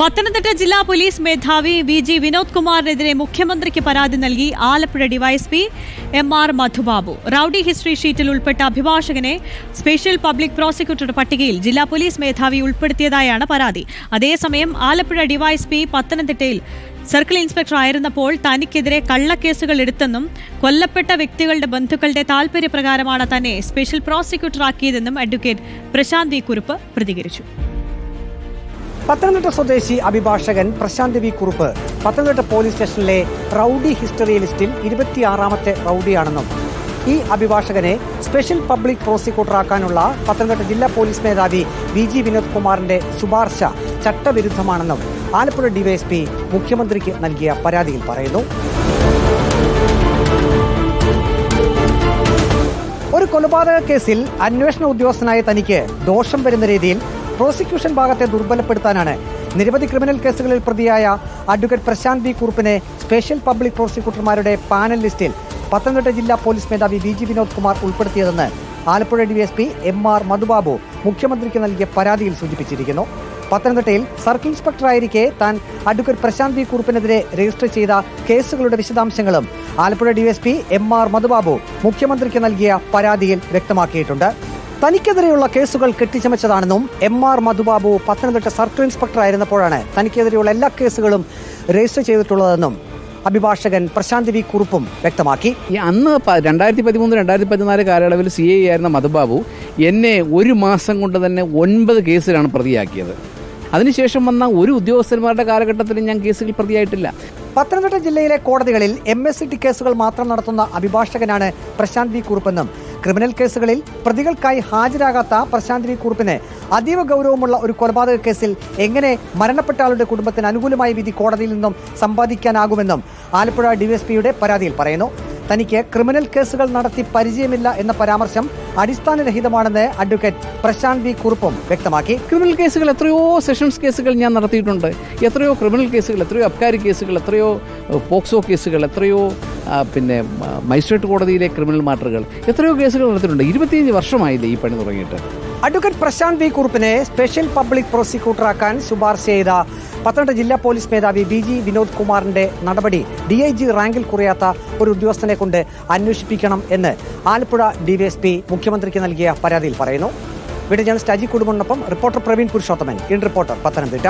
പത്തനംതിട്ട ജില്ലാ പോലീസ് മേധാവി V G Vinod കുമാറിനെതിരെ മുഖ്യമന്ത്രിക്ക് പരാതി നൽകി Alappuzha DYSP M R Madhubabu. Rowdy history ഷീറ്റിൽ ഉൾപ്പെട്ട അഭിഭാഷകനെ സ്പെഷ്യൽ പബ്ലിക് പ്രോസിക്യൂട്ടർ പട്ടികയിൽ ജില്ലാ പോലീസ് മേധാവി ഉൾപ്പെടുത്തിയതായാണ് പരാതി. അതേസമയം ആലപ്പുഴ ഡിവൈഎസ്പി പത്തനംതിട്ടയിൽ സർക്കിൾ ഇൻസ്പെക്ടർ ആയിരുന്നപ്പോൾ തനിക്കെതിരെ കള്ളക്കേസുകൾ എടുത്തെന്നും കൊല്ലപ്പെട്ട വ്യക്തികളുടെ ബന്ധുക്കളുടെ താൽപര്യപ്രകാരമാണ് തന്നെ സ്പെഷ്യൽ പ്രോസിക്യൂട്ടറാക്കിയതെന്നും അഡ്വക്കേറ്റ് പ്രശാന്ത് വി പ്രതികരിച്ചു. പത്തനംതിട്ട സ്വദേശി അഭിഭാഷകൻ പ്രശാന്ത് വി കുറുപ്പ് പത്തനംതിട്ട പോലീസ് സ്റ്റേഷനിലെ റൌഡി ഹിസ്റ്ററി ലിസ്റ്റിൽ ഇരുപത്തിയാറാമത്തെ റൌഡിയാണെന്നും ഈ അഭിഭാഷകനെ സ്പെഷ്യൽ പബ്ലിക് പ്രോസിക്യൂട്ടറാക്കാനുള്ള പത്തനംതിട്ട ജില്ലാ പോലീസ് മേധാവി വി ജി വിനോദ് കുമാറിന്റെ ശുപാർശ ചട്ടവിരുദ്ധമാണെന്നും ആലപ്പുഴ ഡിവൈഎസ്പി മുഖ്യമന്ത്രിക്ക് നൽകിയ പരാതിയിൽ പറയുന്നു. ഒരു കൊലപാതക കേസിൽ അന്വേഷണ ഉദ്യോഗസ്ഥനായ തനിക്ക് ദോഷം വരുന്ന രീതിയിൽ പ്രോസിക്യൂഷൻ ഭാഗത്തെ ദുർബലപ്പെടുത്താനാണ്. നിരവധി ക്രിമിനൽ കേസുകളിൽ പ്രതിയായ അഡ്വക്കേറ്റ് പ്രശാന്ത് വി കുറുപ്പിനെ സ്പെഷ്യൽ പബ്ലിക് പ്രോസിക്യൂട്ടർമാരുടെ പാനൽ ലിസ്റ്റിൽ പത്തനംതിട്ട ജില്ലാ പോലീസ് മേധാവി V G Vinod Kumar ഉൾപ്പെടുത്തിയതെന്ന് Alappuzha D S P M R Madhubabu മുഖ്യമന്ത്രിക്ക് നൽകിയ പരാതിയിൽ സൂചിപ്പിച്ചിരിക്കുന്നു. പത്തനംതിട്ടയിൽ സർക്കിൾ ഇൻസ്പെക്ടറായിരിക്കെ താൻ അഡ്വക്കേറ്റ് പ്രശാന്ത് വി കുറുപ്പിനെതിരെ രജിസ്റ്റർ ചെയ്ത കേസുകളുടെ വിശദാംശങ്ങളും Alappuzha D S P M R Madhubabu മുഖ്യമന്ത്രിക്ക് നൽകിയ പരാതിയിൽ വ്യക്തമാക്കിയിട്ടുണ്ട്. തനിക്കെതിരെയുള്ള കേസുകൾ കെട്ടിച്ചമച്ചതാണെന്നും M R Madhubabu Pathanamthitta circle inspector ആയിരുന്നപ്പോഴാണ് തനിക്കെതിരെയുള്ള എല്ലാ കേസുകളും രജിസ്റ്റർ ചെയ്തിട്ടുള്ളതെന്നും അഭിഭാഷകൻ പ്രശാന്ത് വി കുറുപ്പും വ്യക്തമാക്കി. ഈ അന്ന് രണ്ടായിരത്തി പതിമൂന്ന് രണ്ടായിരത്തി പതിനാല് കാലയളവിൽ സി ഐ ആയിരുന്ന മധുബാബു എന്നെ ഒരു മാസം കൊണ്ട് തന്നെ ഒൻപത് കേസിലാണ് പ്രതിയാക്കിയത്. അതിനുശേഷം വന്ന ഒരു ഉദ്യോഗസ്ഥന്മാരുടെ കാലഘട്ടത്തിൽ ഞാൻ കേസുകൾ പ്രതിയായിട്ടില്ല. പത്തനംതിട്ട ജില്ലയിലെ കോടതികളിൽ എം എസ് സി ടി കേസുകൾ മാത്രം നടത്തുന്ന അഭിഭാഷകനാണ് പ്രശാന്ത് വി കുറുപ്പെന്നും ക്രിമിനൽ കേസുകളിൽ പ്രതികൾക്കായി ഹാജരാകാത്ത പ്രശാന്ത് വി കുറുപ്പിന് അതീവ ഗൗരവമുള്ള ഒരു കൊലപാതക കേസിൽ എങ്ങനെ മരണപ്പെട്ട ആളുടെ കുടുംബത്തിന് അനുകൂലമായ വിധി കോടതിയിൽ നിന്നും സമ്പാദിക്കാനാകുമെന്നും ആലപ്പുഴ ഡിവൈഎസ്പിയുടെ പരാതിയിൽ പറയുന്നു. തനിക്ക് ക്രിമിനൽ കേസുകൾ നടത്തി പരിചയമില്ല എന്ന പരാമർശം അടിസ്ഥാനരഹിതമാണെന്ന് അഡ്വക്കേറ്റ് പ്രശാന്ത് വി കുറുപ്പും വ്യക്തമാക്കി. ക്രിമിനൽ കേസുകൾ എത്രയോ സെഷൻസ് കേസുകൾ ഞാൻ നടത്തിയിട്ടുണ്ട്. എത്രയോ ക്രിമിനൽ കേസുകൾ എത്രയോ അബ്കാരി കേസുകൾ എത്രയോ പോക്സോ കേസുകൾ എത്രയോ പിന്നെ മജിസ്ട്രേറ്റ് കോടതിയിലെ ക്രിമിനൽ മാറ്ററുകൾ. എത്രയോ കേസുകൾ നടത്തിയിട്ടുണ്ട്. ഇരുപത്തിയഞ്ച് വർഷമായില്ലേ ഈ പണി തുടങ്ങിയിട്ട്. അഡ്വക്കേറ്റ് പ്രശാന്ത് വി കുറുപ്പിനെ സ്പെഷ്യൽ പബ്ലിക് പ്രോസിക്യൂട്ടറാക്കാൻ ശുപാർശ ചെയ്ത പത്തനംതിട്ട ജില്ലാ പോലീസ് മേധാവി ബി ജി വിനോദ് കുമാറിന്റെ നടപടി ഡി ഐ ജി റാങ്കിൽ കുറയാത്ത ഒരു ഉദ്യോഗസ്ഥനെ കൊണ്ട് അന്വേഷിപ്പിക്കണം എന്ന് ആലപ്പുഴ ഡിവൈഎസ്പി മുഖ്യമന്ത്രിക്ക് നൽകിയ പരാതിയിൽ പറയുന്നു. Video journalist Aji കുടുംബനൊപ്പം reporter Praveen Purushothaman. In reporter Pathanamthitta.